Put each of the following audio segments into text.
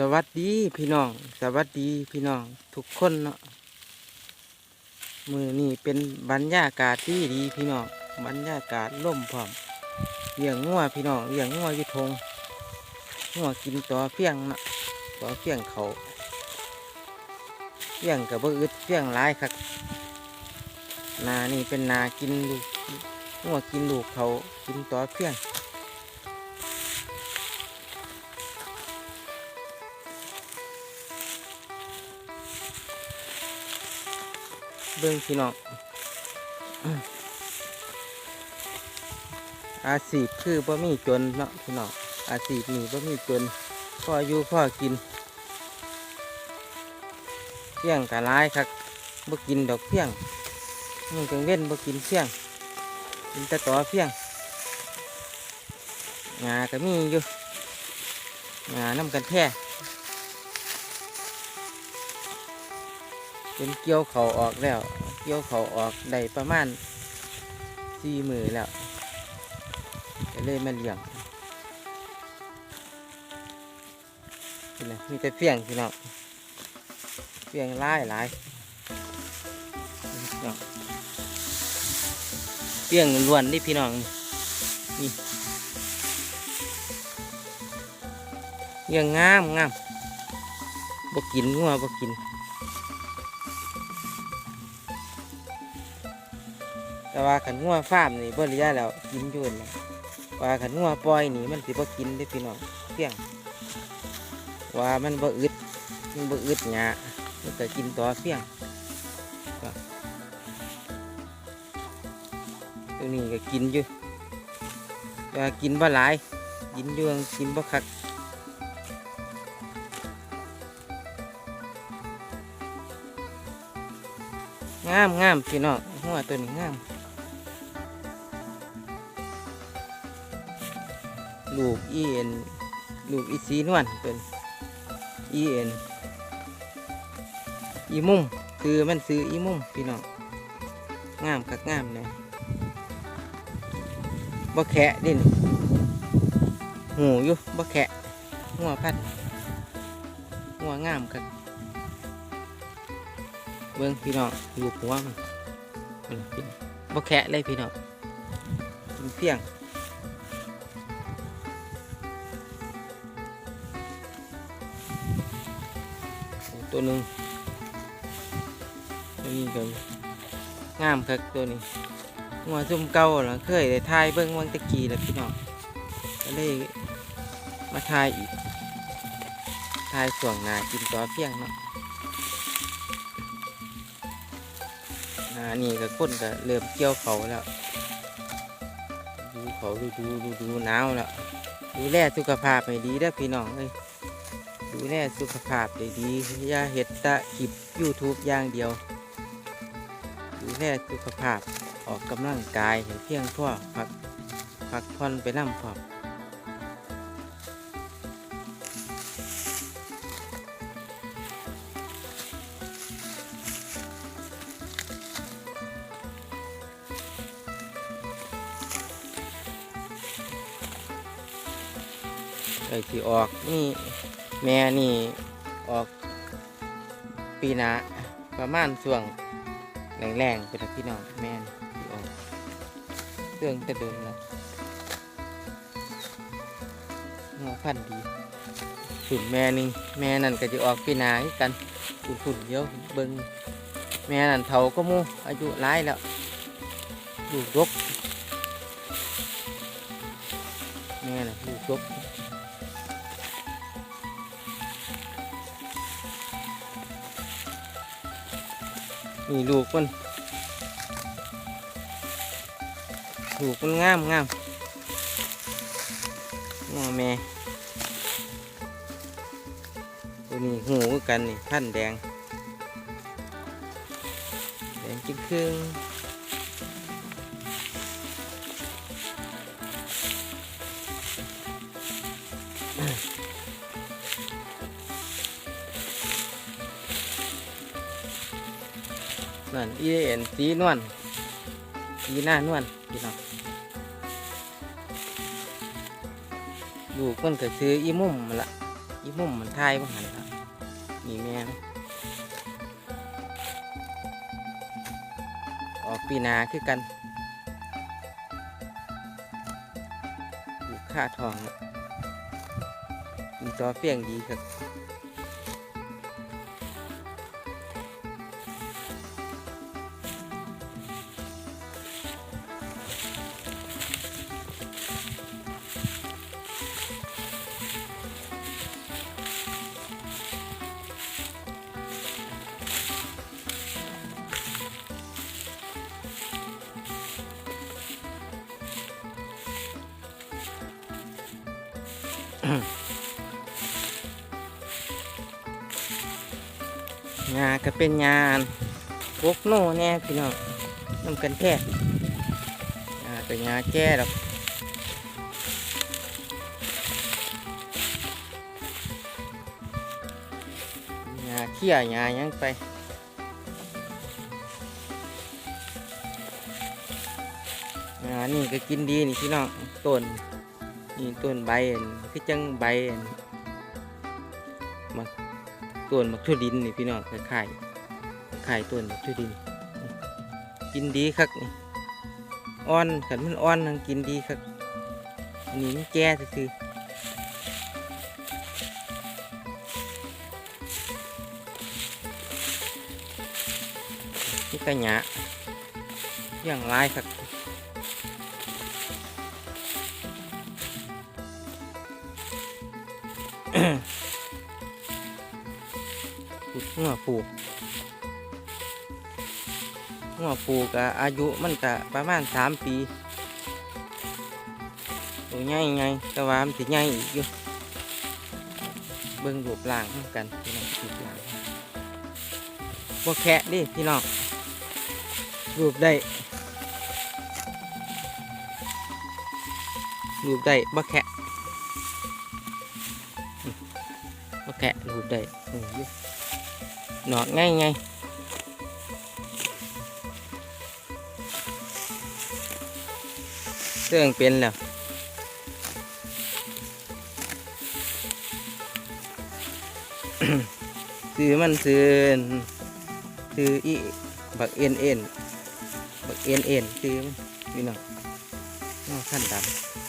สวัสดีพี่น้อง สวัสดีพี่น้องทุกคนเนาะมือนี่เป็นบรรยากาศที่ดีพี่น้องบรรยากาศล่มพร้อมเลี้ยงงัวพี่น้องเลี้ยงงัวอยู่ทงงัวกินต่อเพียงเนาะต่อเพียงเขาเพียงกับเบ่อึดเพียงหลายครับนานี่เป็นนากินลูกงัวกินลูกเขากินต่อเพียง เบิ่งพี่น้องอาชีพคือบ่มีจนเนาะพี่น้องอาชีพนี่บ่มีจนพ่ออยู่พ่อกินเพียงกะร้ายครับบ่กินดอกเพียงมึงกังเว้นบ่กินเพียงกินแต่ต่อเพียงงาก็มีอยู่งาน้ำกันแท้ เป็นเกี่ยวเขาออกแล้ว เกี่ยวเขาออกได้ประมาณสี่มือแล้วก็เลยมาเลี้ยงนี่นะมีแต่เฟียงพี่น้องเฟียงหลายหลายเฟียงล้วนนี่พี่น้องนี่เฟียงงามงามบ่กินงัวบ่กิน แต่ว่าขันงัวฟาร์มนี่บ่เหลียแล้วกินอยืนแล้วว่าขันงัวปล่อยนี่มันสิบ่กินได้พี่น้องเพียง ว่ามันบ่อึดมันบ่อึดหยามันก็กินต่อเพียงตัวนี้ก็กินอยู่แต่กินบ่หลาย กินอยู่กินบ่คักงามงามพี่น้องหัวตัวนี้งาม ลูกอีเอ็นลูกอีสีนวลเป็นอีเอ็นอีมุ่มคือมันซื้ออีมุ่มพี่น้องงามคักงามเลยบ่แขะดินหูอยู่บ่แขะหัวพัดหัวงามคักเบิ่งพี่น้องลูกหัวมันเบิ่งพี่น้องบ่แขะเลยพี่น้องเป็นเพียง ตัวหนึ่งตัวนี้ก็งามครับตัวนี้หัวซุ่มเก่าเหรอเคยได้ทายเบิ้งวังตะกี้แล้วพี่น้องก็เลยมาทายอีกทายส่วงนากินต่อเพียงเนาะนานี่ก็คนก็เริ่มเกี่ยวเขาแล้ว ดูเขาดูดูดูดูหนาวแล้วดูแลสุขภาพให้ดีเด้อพี่น้องเอ้ย ดูแลสุขภาพได้ดีอย่าเห็ดตะคลิป YouTube อย่างเดียว ดูแลสุขภาพออกกำลังกายให้เพียงพอพักพักผ่อนไปน้ำพร้อมไอ้ที่ออกนี่ แม่นี่ออกปีนาประมาณช่วงแรงๆเป็นพี่น้องแม่นี่ออกเรื่องจะโดนแล้วหัวพันธ์ดีฝุ่นแม่นี่แม่นั่นก็จะออกปีนาคือกันฝุ่นฝุ่นเยอะเบิงแม่นั่นเท่าก็มูอายุหลายแล้วลูกรกแม่น่ะลูกรก นี่ลูกมันลูกมันงามงามงอแม่ตัวนี้หูคือกันนี่พันแดงแดงจิ้งครึ่ง นั่นอีเอ็นสีนวลสีหน้านวลพี่น้องลูกมันก็ซื้ออีมุมมาละอีมุมมันทายบ่หันครับนี่แม่ออกปีนาคือกันอยู่ค่าทองมีจอเฟียงดีครับ งานก็เป็นงานพวกโน่แน่พี่น้องนำกันแท้งาเป็นงานแก้ดอกงานเขี้ยงาหยังไปงานี่ก็กินดีนี่พี่น้องต้น นี่ต้นใบอันคือจังใบอันต้นมักทุดินนี่พี่น้องคล้ายๆคล้ายต้นมักทุดิน กินดีคักนี่อ่อนขันมันอ่อนนังกินดีคักอันนี้มันแก่ซื่อนี่กระหยะอย่างไรคักขุ หัวผูกหัวผูกะอายุมันกะประมาณสามปีตัวใหญ่ไงแต่ว่ามันสิใหญ่อีกอยู่เบิ่งรูปร่างนกันพี่น้องรูปร่างบ่แคะดิพี่น้องรูปได้รูปได้บ่แคะ บ่แคะรูปได้โอ้ยนอด ngay ngay เรื่องเป็นแล้วซื้อมันซื้อซื้ออีบักเอ็นเอ็นบักเอ็นเอ็นซื้อมันพี่น้องนองขั้นดำ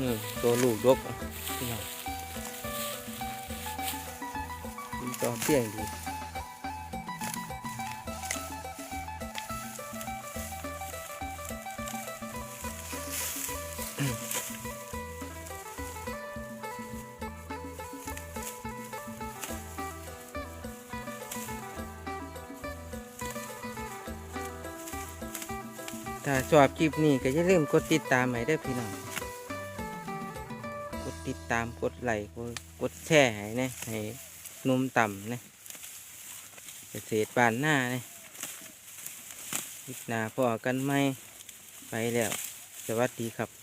นี่ตัวลูกดกอะพี่น้องตัวเปี้ยงดีถ้าชอบคลิปนี้ก็อย่าลืมกดติดตามให้ด้พี่น้อง ติดตามกดไลค์กดแชร์ให้นะให้นุ่มต่ำนะเกษตรบ้านหน้านะคลิปหน้าพอกันไหมไปแล้ว สวัสดีครับ